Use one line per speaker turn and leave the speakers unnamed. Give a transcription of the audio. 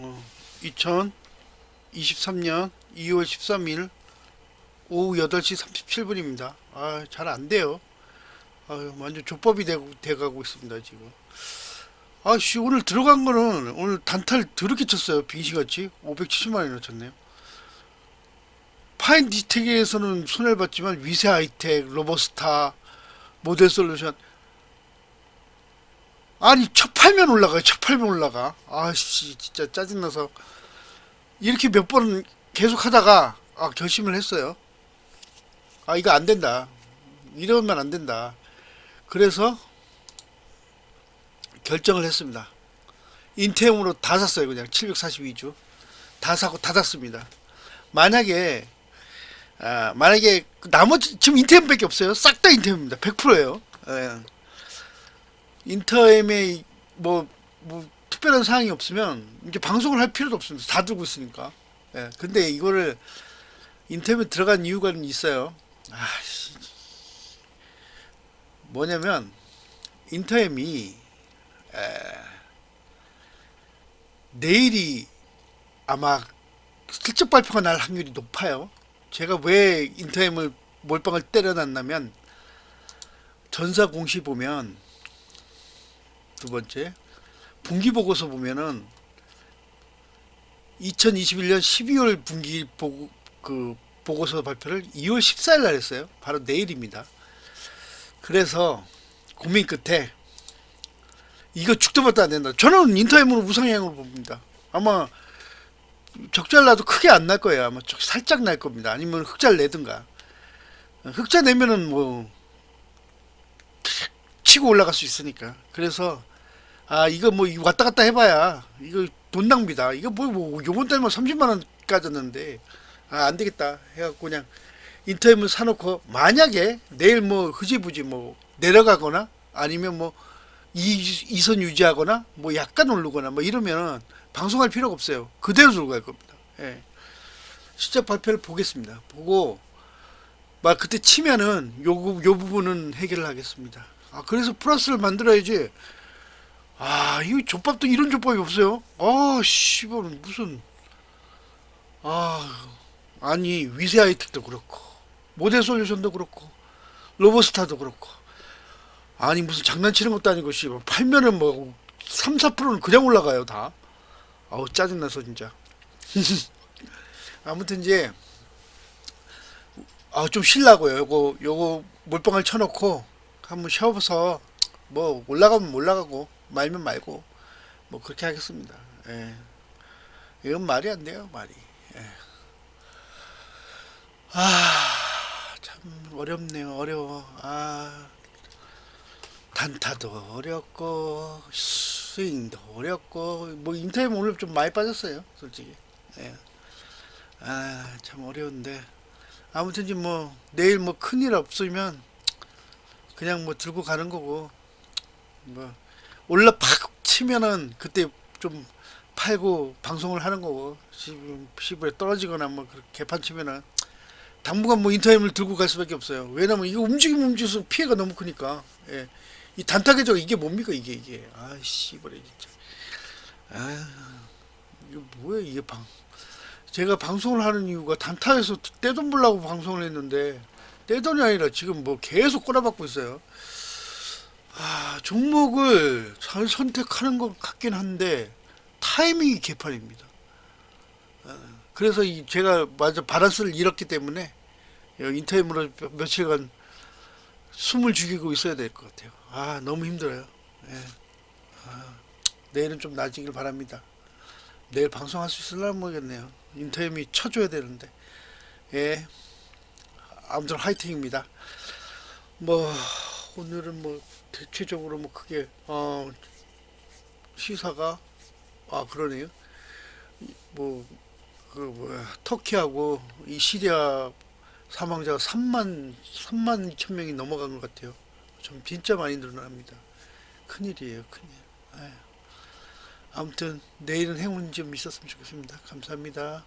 어, 2023년 2월 13일 오후 8시 37분입니다. 아, 잘 안 돼요. 아유, 완전 조법이 되고, 돼가고 있습니다, 지금. 아씨, 오늘 들어간 거는 오늘 단탈 더럽게 쳤어요. 빙시같이. 570만원이나 쳤네요. 파인 디텍에서는 손해를 봤지만 위세 하이텍, 로버스타, 모델 솔루션 아니 첫 팔면 올라가요. 첫 팔면 올라가. 아씨 진짜 짜증나서. 이렇게 몇 번 계속 하다가 아 결심을 했어요. 아 이거 안 된다. 이러면 안 된다. 그래서 결정을 했습니다. 인템으로 다 샀어요 그냥. 742주 다 사고 다 샀습니다. 만약에 아 만약에 나머지 지금 인템밖에 없어요. 싹 다 인템입니다. 100%예요. 예. 인터엠에 뭐, 뭐 특별한 사항이 없으면 이제 방송을 할 필요도 없습니다. 다 들고 있으니까. 예. 근데 이거를 인터뷰 들어간 이유가 있어요. 아, 씨. 뭐냐면 인터엠이 에, 내일이 아마 실적 발표가 날 확률이 높아요. 제가 왜 인터엠을 몰빵을 때려놨냐면 전사 공시 보면 두 번째 분기 보고서 보면은 2021년 12월 분기 보고 그 보고서 발표를 2월 14일 날 했어요. 바로 내일입니다. 그래서 고민 끝에 이거 죽도 받도 안 된다. 저는 인터넷으로 우상향으로 봅니다. 아마 적잘 나도 크게 안 날 거예요. 아마 좀 살짝 날 겁니다. 아니면 흑자를 내든가. 흑자 내면은 뭐 치고 올라갈 수 있으니까. 그래서 아 이거 뭐 왔다 갔다 해봐야 이거 돈 낭비다. 이거 뭐, 뭐 요번 달만 30만 원 까졌는데 아 안 되겠다 해갖고 그냥 인터넷을 사놓고 만약에 내일 뭐 흐지부지 뭐 내려가거나 아니면 뭐 이, 이선 유지하거나 뭐 약간 오르거나 뭐 이러면 방송할 필요가 없어요. 그대로 들고 갈 겁니다. 예. 실적 발표를 보겠습니다. 보고 막 그때 치면은 요, 요 부분은 해결을 하겠습니다. 아 그래서 플러스를 만들어야지. 아, 이 족밥도 이런 족밥이 없어요. 아, 씨발 무슨 아, 아니 위세 하이텍도 그렇고 모델 솔루션도 그렇고 로버스타도 그렇고 아니 무슨 장난치는 것도 아니고 씨발 팔면은 뭐 3, 4%는 그냥 올라가요, 다. 아우 짜증나서 진짜. 아무튼 이제 아좀 쉬려고요. 요거 요거 몰빵을 쳐놓고 한번 쉬어서 뭐 올라가면 올라가고 말면 말고 뭐 그렇게 하겠습니다. 예. 이건 말이 안 돼요, 말이. 예. 아, 참 어렵네요, 어려워. 아, 단타도 어렵고 스윙도 어렵고 뭐 인터넷 오늘 좀 많이 빠졌어요, 솔직히. 예. 아, 참 어려운데 아무튼 이제 뭐 내일 뭐 큰일 없으면 그냥 뭐 들고 가는 거고 뭐 올라 팍 치면은 그때 좀 팔고 방송을 하는 거고 지금 시부에 떨어지거나 뭐 그렇게 개판 치면은 당분간 뭐 인터넷을 들고 갈 수밖에 없어요. 왜냐면 이거 움직임 움직여서 피해가 너무 크니까. 예. 이 단타 계정 이게 뭡니까 이게 이게. 아 씨발에 진짜. 아 이거 뭐야 이게 방. 제가 방송을 하는 이유가 단타에서 떼돈 벌라고 방송을 했는데 떼돈이 아니라 지금 뭐 계속 꼬라박고 있어요. 아, 종목을 잘 선택하는 것 같긴 한데 타이밍이 개판입니다. 어, 그래서 이 제가 맞아 바란스를 잃었기 때문에 인터넷으로 며- 며칠간 숨을 죽이고 있어야 될 것 같아요. 아 너무 힘들어요. 예. 아, 내일은 좀 나아지길 바랍니다. 내일 방송할 수 있을라 모르겠네요. 인터넷이 쳐줘야 되는데. 예. 아무튼 화이팅입니다. 뭐 오늘은 뭐 대체적으로 뭐 크게 어 시사가 아 그러네요. 뭐 그 뭐야 터키하고 이 시리아 사망자가 3만 3만 2천 명이 넘어간 것 같아요. 좀 진짜 많이 늘어납니다. 큰일이에요, 큰일. 아유. 아무튼 내일은 행운이 좀 있었으면 좋겠습니다. 감사합니다.